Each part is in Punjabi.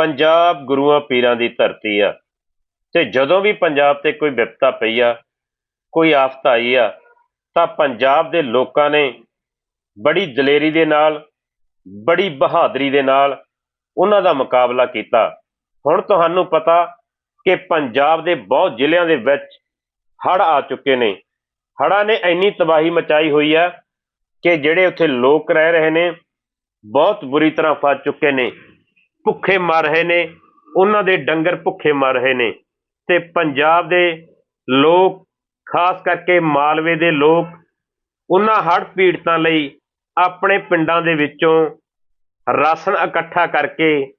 ਪੰਜਾਬ ਗੁਰੂਆਂ ਪੀਰਾਂ ਦੀ ਧਰਤੀ ਆ। ਤੇ ਜਦੋਂ ਵੀ ਪੰਜਾਬ ਤੇ ਕੋਈ ਵਿਪਤਾ ਪਈ ਆ, ਕੋਈ ਆਫਤ ਆਈ ਆ, ਤਾਂ ਪੰਜਾਬ ਦੇ ਲੋਕਾਂ ਨੇ ਬੜੀ ਦਲੇਰੀ ਦੇ ਨਾਲ, ਬੜੀ ਬਹਾਦਰੀ ਦੇ ਨਾਲ ਉਹਨਾਂ ਦਾ ਮੁਕਾਬਲਾ ਕੀਤਾ। ਹੁਣ ਤੁਹਾਨੂੰ ਪਤਾ ਕਿ ਪੰਜਾਬ ਦੇ ਬਹੁਤ ਜ਼ਿਲ੍ਹਿਆਂ ਦੇ ਵਿੱਚ ਹੜ ਆ ਚੁੱਕੇ ਨੇ। ਹੜ੍ਹਾਂ ਨੇ ਇੰਨੀ ਤਬਾਹੀ ਮਚਾਈ ਹੋਈ ਆ ਕਿ ਜਿਹੜੇ ਉੱਥੇ ਲੋਕ ਰਹਿ ਰਹੇ ਨੇ, ਬਹੁਤ ਬੁਰੀ ਤਰ੍ਹਾਂ ਫਸ ਚੁੱਕੇ ਨੇ। ਭੁੱਖੇ ਮਰ ਰਹੇ ਨੇ, ਉਹਨਾਂ ਦੇ ਡੰਗਰ ਭੁੱਖੇ ਮਰ ਰਹੇ ਨੇ। ਤੇ ਪੰਜਾਬ ਦੇ ਲੋਕ, ਖਾਸ ਕਰਕੇ ਮਾਲਵੇ ਦੇ ਲੋਕ, ਉਹਨਾਂ ਹੜ੍ਹ ਪੀੜਤਾਂ ਲਈ ਆਪਣੇ ਪਿੰਡਾਂ ਦੇ ਵਿੱਚੋਂ ਰਾਸ਼ਨ ਇਕੱਠਾ ਕਰਕੇ,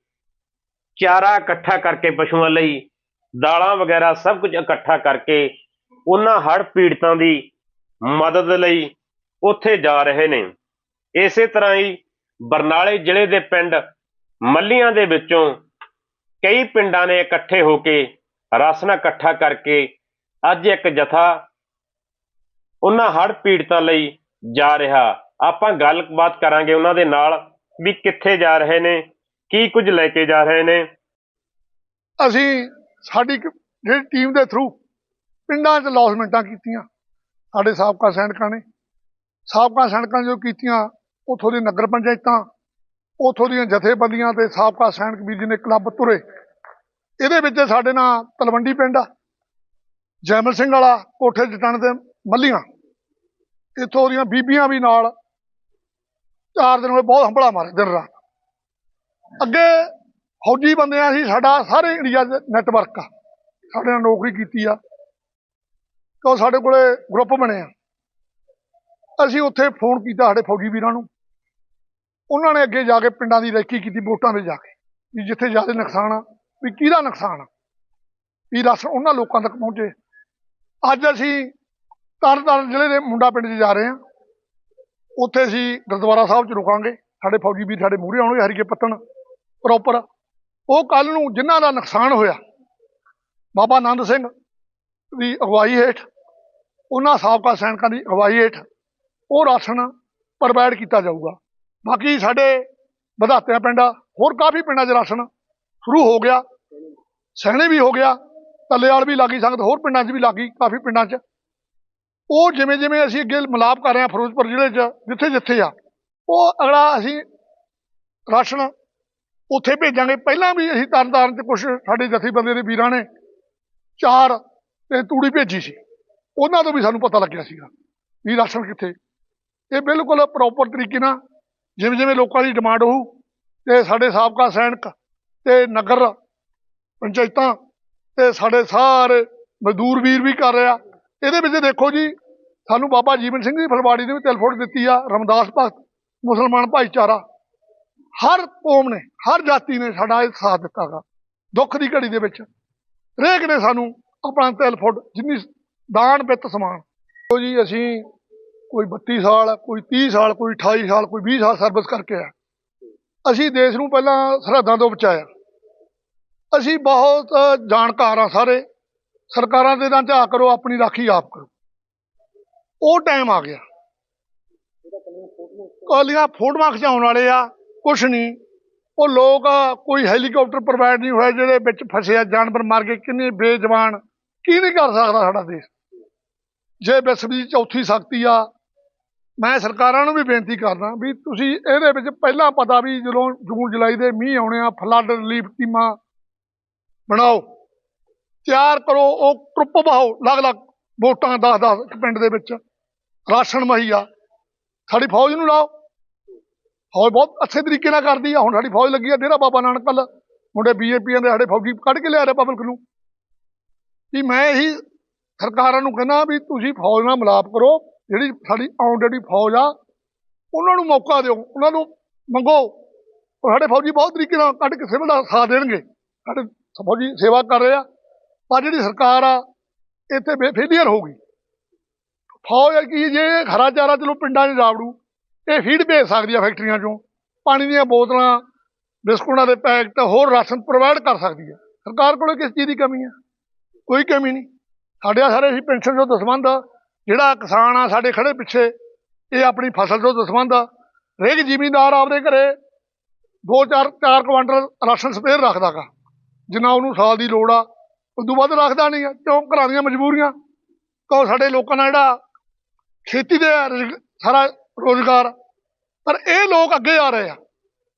ਚਾਰਾ ਇਕੱਠਾ ਕਰਕੇ ਪਸ਼ੂਆਂ ਲਈ ਦਾਲਾਂ ਵਗੈਰਾ ਸਭ ਕੁਝ ਇਕੱਠਾ ਕਰਕੇ ਉਹਨਾਂ ਹੜ੍ਹ ਪੀੜਤਾਂ ਦੀ ਮਦਦ ਲਈ ਉੱਥੇ ਜਾ ਰਹੇ ਨੇ। ਇਸੇ ਤਰ੍ਹਾਂ ਹੀ ਬਰਨਾਲੇ ਜ਼ਿਲ੍ਹੇ ਦੇ ਪਿੰਡ ਮੱਲੀਆਂ ਦੇ ਵਿੱਚੋਂ ਕਈ ਪਿੰਡਾਂ ਨੇ ਇਕੱਠੇ ਹੋ ਕੇ ਰਾਸ਼ਨ ਇਕੱਠਾ ਕਰਕੇ ਅੱਜ ਇੱਕ ਜਥਾ ਉਹਨਾਂ ਹੜ੍ਹ ਪੀੜਤਾਂ ਲਈ ਜਾ ਰਿਹਾ। ਆਪਾਂ ਗੱਲਬਾਤ ਕਰਾਂਗੇ ਉਹਨਾਂ ਦੇ ਨਾਲ ਵੀ ਕਿੱਥੇ ਜਾ ਰਹੇ ਨੇ, ਕੀ ਕੁਝ ਲੈ ਕੇ ਜਾ ਰਹੇ ਨੇ। ਅਸੀਂ ਸਾਡੀ ਜਿਹੜੀ ਟੀਮ ਦੇ ਥਰੂ ਪਿੰਡਾਂ 'ਚ ਲੌਸਮੈਂਟਾਂ ਕੀਤੀਆਂ। ਸਾਡੇ ਸਾਬਕਾ ਸੈਨਿਕਾਂ ਨੇ। ਸਾਬਕਾ ਸੈਨਿਕਾਂ ਜੋ ਕੀਤੀਆਂ, ਉਥੋਂ ਦੀ ਨਗਰ ਪੰਚਾਇਤਾਂ ਉਥੋਂ ਦੀਆਂ ਜਥੇਬੰਦੀਆਂ ਤੇ ਸਾਬਕਾ ਸੈਨਿਕ ਵੀਰ ਜੀ ਨੇ ਕਲੱਬ ਤੁਰੇ। ਇਹਦੇ ਵਿੱਚ ਸਾਡੇ ਨਾਲ ਤਲਵੰਡੀ ਪਿੰਡ ਆ, ਜੈਮਲ ਸਿੰਘ ਵਾਲਾ ਕੋਠੇ ਜਟਣ ਦੇ ਮੱਲੀਆਂ। ਇੱਥੋਂ ਦੀਆਂ ਬੀਬੀਆਂ ਵੀ ਨਾਲ, ਚਾਰ ਦਿਨ ਹੋਏ ਬਹੁਤ ਹੰਬਲਾ ਮਾਰੇ ਦਿਨ ਰਾਤ। ਅੱਗੇ ਫੌਜੀ ਬੰਦਿਆਂ ਆ ਸਾਡਾ ਸਾਰੇ ਇੰਡੀਆ 'ਚ ਨੈਟਵਰਕ ਆ। ਸਾਡੇ ਨਾਲ ਨੌਕਰੀ ਕੀਤੀ ਆ। ਕਿਉਂ ਸਾਡੇ ਕੋਲੇ ਗਰੁੱਪ ਬਣੇ ਆ। ਅਸੀਂ ਉੱਥੇ ਫੋਨ ਕੀਤਾ ਸਾਡੇ ਫੌਜੀ ਵੀਰਾਂ ਨੂੰ। ਉਹਨਾਂ ਨੇ ਅੱਗੇ ਜਾ ਕੇ ਪਿੰਡਾਂ ਦੀ ਰੈਕੀ ਕੀਤੀ, ਵੋਟਾਂ ਤੇ ਜਾ ਕੇ, ਵੀ ਜਿੱਥੇ ਜ਼ਿਆਦਾ ਨੁਕਸਾਨ ਆ, ਵੀ ਕਿਹਦਾ ਨੁਕਸਾਨ ਆ? ਵੀ ਰਸ ਉਹਨਾਂ ਲੋਕਾਂ ਤੱਕ ਪਹੁੰਚੇ। ਅੱਜ ਅਸੀਂ ਤਰਨਤਾਰਨ ਜ਼ਿਲ੍ਹੇ ਦੇ ਮੁੰਡਾ ਪਿੰਡ 'ਚ ਜਾ ਰਹੇ ਹਾਂ। ਉੱਥੇ ਅਸੀਂ ਗੁਰਦੁਆਰਾ ਸਾਹਿਬ 'ਚ ਰੁਕਾਂਗੇ। ਸਾਡੇ ਫੌਜੀ ਵੀਰ ਸਾਡੇ ਮੂਹਰੇ ਆਉਣਗੇ, ਹਰੀਕੇ ਪੱਤਣ ਪ੍ਰੋਪਰ ਉਹ ਕੱਲ ਨੂੰ ਜਿਨ੍ਹਾਂ ਦਾ ਨੁਕਸਾਨ ਹੋਇਆ, ਬਾਬਾ ਆਨੰਦ ਸਿੰਘ ਦੀ ਅਗਵਾਈ ਹੇਠ, ਉਹਨਾਂ ਸਾਬਕਾ ਸੈਨਿਕਾਂ ਦੀ ਅਗਵਾਈ ਹੇਠ ਉਹ ਰਾਸ਼ਨ ਪ੍ਰੋਵਾਈਡ ਕੀਤਾ ਜਾਊਗਾ। ਬਾਕੀ ਸਾਡੇ ਵਧਾਤਿਆਂ ਪਿੰਡਾਂ, ਹੋਰ ਕਾਫੀ ਪਿੰਡਾਂ 'ਚ ਰਾਸ਼ਨ ਸ਼ੁਰੂ ਹੋ ਗਿਆ ਸਹਿਣੇ ਵੀ ਹੋ ਗਿਆ ਤੱਲੇਵਾਲ ਵੀ ਲੱਗੀ ਸੰਗਤ ਹੋਰ ਪਿੰਡਾਂ 'ਚ ਵੀ ਲੱਗੀ ਕਾਫੀ ਪਿੰਡਾਂ 'ਚ। ਉਹ ਜਿਵੇਂ ਜਿਵੇਂ ਅਸੀਂ ਅੱਗੇ ਮਿਲਾਪ ਕਰ ਰਹੇ ਹਾਂ ਫਿਰੋਜ਼ਪੁਰ ਜ਼ਿਲ੍ਹੇ 'ਚ ਜਿੱਥੇ ਜਿੱਥੇ ਆ, ਉਹ ਅਗਲਾ ਅਸੀਂ ਰਾਸ਼ਨ ਉੱਥੇ ਭੇਜਾਂਗੇ। ਪਹਿਲਾਂ ਵੀ ਅਸੀਂ ਤਰਨਤਾਰਨ 'ਚ ਕੁਝ ਸਾਡੇ ਜਥੇਬੰਦੀ ਦੇ ਵੀਰਾਂ ਨੇ ਚਾਰ ਤੇ ਤੂੜੀ ਭੇਜੀ ਸੀ। ਉਹਨਾਂ ਤੋਂ ਵੀ ਸਾਨੂੰ ਪਤਾ ਲੱਗਿਆ ਸੀਗਾ ਵੀ ਰਾਸ਼ਨ ਕਿੱਥੇ। ਇਹ ਬਿਲਕੁਲ ਪ੍ਰੋਪਰ ਤਰੀਕੇ ਨਾਲ ਜਿਵੇਂ ਜਿਵੇਂ ਲੋਕਾਂ ਦੀ ਡਿਮਾਂਡ ਹੋਊ ਤੇ ਸਾਡੇ ਸਾਬਕਾ ਸੈਨਿਕ ਤੇ ਨਗਰ ਪੰਚਾਇਤਾਂ ਤੇ ਸਾਡੇ ਸਾਰੇ ਮਜ਼ਦੂਰ ਵੀਰ ਵੀ ਕਰ ਰਿਹਾ। ਇਹਦੇ ਵਿੱਚ ਦੇਖੋ ਜੀ, ਸਾਨੂੰ ਬਾਬਾ ਜੀਵਨ ਸਿੰਘ ਦੀ ਫਲਵਾੜੀ ਨੇ ਵੀ ਤਿਲਫੁੱਟ ਦਿੱਤੀ ਆ, ਰਮਦਾਸ ਭਗਤ, ਮੁਸਲਮਾਨ ਭਾਈਚਾਰਾ। ਹਰ ਕੌਮ ਨੇ, ਹਰ ਜਾਤੀ ਨੇ ਸਾਡਾ ਇਹ ਸਾਥ ਦਿੱਤਾ ਗਾ, ਦੁੱਖ ਦੀ ਘੜੀ ਦੇ ਵਿੱਚ। ਹਰੇਕ ਨੇ ਸਾਨੂੰ ਆਪਣਾ ਤਿਲ ਫੁੱਟ ਜਿੰਨੀ ਦਾਨ, ਵਿੱਤ ਸਮਾਨ। ਉਹ ਜੀ, ਅਸੀਂ ਕੋਈ 32 ਸਾਲ, ਕੋਈ 30 ਸਾਲ, ਕੋਈ 28 ਸਾਲ, ਕੋਈ 20 ਸਾਲ ਸਰਵਿਸ ਕਰਕੇ ਆ ਅਸੀਂ ਦੇਸ਼ ਨੂੰ ਪਹਿਲਾਂ ਸਰਹੱਦਾਂ ਤੋਂ ਬਚਾਇਆ। ਅਸੀਂ ਬਹੁਤ ਜਾਣਕਾਰ ਆ ਸਾਰੇ। ਸਰਕਾਰਾਂ ਦੇ ਨਾਲ ਝਾਕ ਕਰੋ, ਆਪਣੀ ਰਾਖੀ ਆਪ ਕਰੋ। ਉਹ ਟਾਈਮ ਆ ਗਿਆ। ਕਾਲੀਆਂ ਫੋਟੋਆਂ ਖਿਚਾਉਣ ਵਾਲੇ ਆ, ਕੁਛ ਨਹੀਂ। ਉਹ ਲੋਕ ਕੋਈ ਹੈਲੀਕਾਪਟਰ ਪ੍ਰੋਵਾਈਡ ਨਹੀਂ ਹੋਇਆ ਜਿਹੜੇ ਵਿੱਚ ਫਸੇ ਆ, ਜਾਨਵਰ ਮਰ ਗਏ, ਕਿੰਨੇ ਬੇਜਵਾਨ। ਕੀ ਨਹੀਂ ਕਰ ਸਕਦਾ ਸਾਡਾ ਦੇਸ਼? ਜੇ ਵਿਸ਼ਵ ਦੀ ਚੌਥੀ ਸ਼ਕਤੀ ਆ ਮੈਂ ਸਰਕਾਰਾਂ ਨੂੰ ਵੀ ਬੇਨਤੀ ਕਰਦਾ ਵੀ ਤੁਸੀਂ ਇਹਦੇ ਵਿੱਚ ਪਹਿਲਾਂ ਪਤਾ ਵੀ ਜਦੋਂ ਜੂਨ ਜੁਲਾਈ ਦੇ ਮੀਂਹ ਆਉਣੇ ਆ ਫਲੱਡ ਰਿਲੀਫ ਟੀਮਾਂ ਬਣਾਓ। ਤਿਆਰ ਕਰੋ, ਉਹ ਟਰੁੱਪ ਬਹਾਓ ਅਲੱਗ-ਅਲੱਗ ਵੋਟਾਂ 10-10 ਪਿੰਡ ਦੇ ਵਿੱਚ, ਰਾਸ਼ਨ ਮੁਹੱਈਆ ਸਾਡੀ ਫੌਜ ਨੂੰ ਲਾਓ। ਫੌਜ ਬਹੁਤ ਅੱਛੇ ਤਰੀਕੇ ਨਾਲ ਕਰਦੀ ਆ, ਹੁਣ ਸਾਡੀ ਫੌਜ ਲੱਗੀ ਆ ਡੇਰਾ ਬਾਬਾ ਨਾਨਕ ਕੱਲ ਮੁੰਡੇ ਬੀਏਪੀਆਂ ਦੇ ਸਾਡੇ ਫੌਜੀ ਕੱਢ ਕੇ ਲਿਆ ਰਿਹਾ ਪਬਲਿਕ ਨੂੰ। ਵੀ ਮੈਂ ਇਹੀ ਸਰਕਾਰਾਂ ਨੂੰ ਕਹਿੰਦਾ ਵੀ ਤੁਸੀਂ ਫੌਜ ਨਾਲ ਮਿਲਾਪ ਕਰੋ ਜਿਹੜੀ ਸਾਡੀ ਆਲਰੇਡੀ ਫੌਜ ਆ, ਉਹਨਾਂ ਨੂੰ ਮੌਕਾ ਦਿਓ, ਉਹਨਾਂ ਨੂੰ ਮੰਗੋ। ਸਾਡੇ ਫੌਜੀ ਬਹੁਤ ਤਰੀਕੇ ਨਾਲ ਕੱਢ ਕੇ ਸਿਵਲ ਦਾ ਸਾਥ ਦੇਣਗੇ। ਸਾਡੇ ਫੌਜੀ ਸੇਵਾ ਕਰ ਰਹੇ ਆ। ਪਰ ਜਿਹੜੀ ਸਰਕਾਰ ਆ, ਇੱਥੇ ਬੇਫੇਲੀਅਰ ਹੋ ਗਈ। ਫੌਜ ਕੀ ਜੇ ਹਰਾ ਚਾਰਾ ਚਲੋ ਪਿੰਡਾਂ 'ਚ ਜਾਵੜੂ, ਇਹ ਫੀਡ ਭੇਜ ਸਕਦੀ ਆ ਫੈਕਟਰੀਆਂ 'ਚੋਂ। ਪਾਣੀ ਦੀਆਂ ਬੋਤਲਾਂ, ਬਿਸਕੁਟਾਂ ਦੇ ਪੈਕਟ, ਹੋਰ ਰਾਸ਼ਨ ਪ੍ਰੋਵਾਈਡ ਕਰ ਸਕਦੀ ਆ। ਸਰਕਾਰ ਕੋਲ ਕਿਸ ਚੀਜ਼ ਦੀ ਕਮੀ ਆ? ਕੋਈ ਕਮੀ ਨਹੀਂ। ਸਾਡੇ ਆਹ ਸਾਰੇ ਅਸੀਂ ਪੈਨਸ਼ਨ ਤੋਂ ਦਸਵੰਦ ਜਿਹੜਾ ਕਿਸਾਨ ਆ ਸਾਡੇ ਖੜੇ ਪਿੱਛੇ, ਇਹ ਆਪਣੀ ਫਸਲ ਤੋਂ ਦਸਵੰਦ ਹਰੇਕ ਜ਼ਿਮੀਂਦਾਰ ਆਪਦੇ ਘਰੇ ਦੋ ਚਾਰ ਚਾਰ ਕੁਆਂਟਲ ਰਾਸ਼ਨ ਸਪੇਅਰ ਰੱਖਦਾਗਾ ਜਿੰਨਾ ਉਹਨੂੰ ਸਾਲ ਦੀ ਲੋੜ ਆ, ਉਦੋਂ ਵੱਧ ਰੱਖਦਾ ਨਹੀਂ ਆ। ਕਿਉਂ? ਘਰਾਂ ਦੀਆਂ ਮਜਬੂਰੀਆਂ। ਕਿਉਂ? ਸਾਡੇ ਲੋਕਾਂ ਦਾ ਜਿਹੜਾ ਖੇਤੀ ਦੇ ਰੁਜ਼- ਸਾਰਾ ਰੋਜ਼ਗਾਰ। ਪਰ ਇਹ ਲੋਕ ਅੱਗੇ ਆ ਰਹੇ ਆ।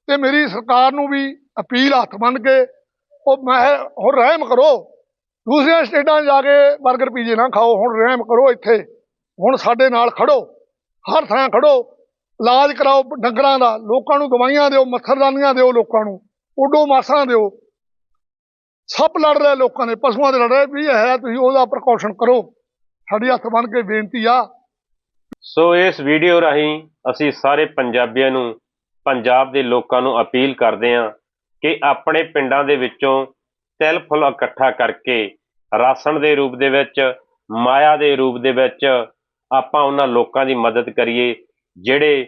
ਤੇ ਮੇਰੀ ਸਰਕਾਰ ਨੂੰ ਵੀ ਅਪੀਲ ਹੱਥ ਬੰਨ ਕੇ, ਉਹ ਮੈਂ ਹੁਣ ਰਹਿਮ ਕਰੋ। ਦੂਸਰੀਆਂ ਸਟੇਟਾਂ 'ਚ ਜਾ ਕੇ 버ਗਰ ਪੀਜੇ ਨਾ ਖਾਓ, ਹੁਣ ਰਹਿਮ ਕਰੋ ਇੱਥੇ। ਹੁਣ ਸਾਡੇ ਨਾਲ ਖੜੋ, ਹਰ ਥਾਂ ਖੜੋ, ਇਲਾਜ ਕਰਾਓ ਡੰਗਰਾਂ ਦਾ, ਲੋਕਾਂ ਨੂੰ ਦਵਾਈਆਂ ਦਿਓ ਮੱਛਰਦਾਨੀਆਂ ਦਿਓ ਲੋਕਾਂ ਨੂੰ, ਓਡੋ ਮਾਸਾਂ ਦਿਓ। ਸੱਪ ਲੜ ਰਹੇ ਲੋਕਾਂ ਦੇ, ਪਸ਼ੂਆਂ ਦੇ ਲੜ ਰਹੇ, ਵੀ ਹੈ, ਤੁਸੀਂ ਉਹਦਾ ਪ੍ਰੀਕਾਸ਼ਨ ਕਰੋ। ਸਾਡੀ ਹੱਥ ਬੰਨ ਕੇ ਬੇਨਤੀ ਆ। ਸੋ ਇਸ ਵੀਡੀਓ ਰਾਹੀਂ ਅਸੀਂ ਸਾਰੇ ਪੰਜਾਬੀਆਂ ਨੂੰ, ਪੰਜਾਬ ਦੇ ਲੋਕਾਂ ਨੂੰ ਅਪੀਲ ਕਰਦੇ ਹਾਂ ਕਿ ਆਪਣੇ ਪਿੰਡਾਂ ਦੇ ਵਿੱਚੋਂ ਤਿਲ ਫੁੱਲ ਇਕੱਠਾ ਕਰਕੇ, ਰਾਸ਼ਨ ਦੇ ਰੂਪ ਦੇ ਵਿੱਚ, ਮਾਇਆ ਦੇ ਰੂਪ ਦੇ ਵਿੱਚ ਆਪਾਂ ਉਹਨਾਂ ਲੋਕਾਂ ਦੀ ਮਦਦ ਕਰੀਏ, ਜਿਹੜੇ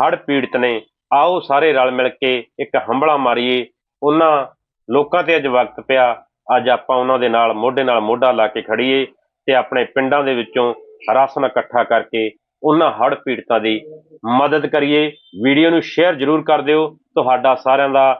ਹੜ੍ਹ ਪੀੜਤ ਨੇ, ਆਓ ਸਾਰੇ ਰਲ ਮਿਲ ਕੇ ਇੱਕ ਹੰਬਲਾ ਮਾਰੀਏ। ਉਹਨਾਂ ਲੋਕਾਂ ਤੇ ਅੱਜ ਵਕਤ ਪਿਆ, ਅੱਜ ਆਪਾਂ ਉਹਨਾਂ ਦੇ ਨਾਲ, ਮੋਢੇ ਨਾਲ ਮੋਢਾ ਲਾ ਕੇ ਖੜੀਏ ਤੇ ਆਪਣੇ ਪਿੰਡਾਂ ਦੇ ਵਿੱਚੋਂ ਰਾਸ਼ਨ ਇਕੱਠਾ ਕਰਕੇ ਉਹਨਾਂ ਹੜ੍ਹ ਪੀੜਤਾਂ ਦੀ ਮਦਦ ਕਰੀਏ। ਵੀਡੀਓ ਨੂੰ ਸ਼ੇਅਰ ਜ਼ਰੂਰ ਕਰ ਦਿਓ। ਤੁਹਾਡਾ ਸਾਰਿਆਂ ਦਾ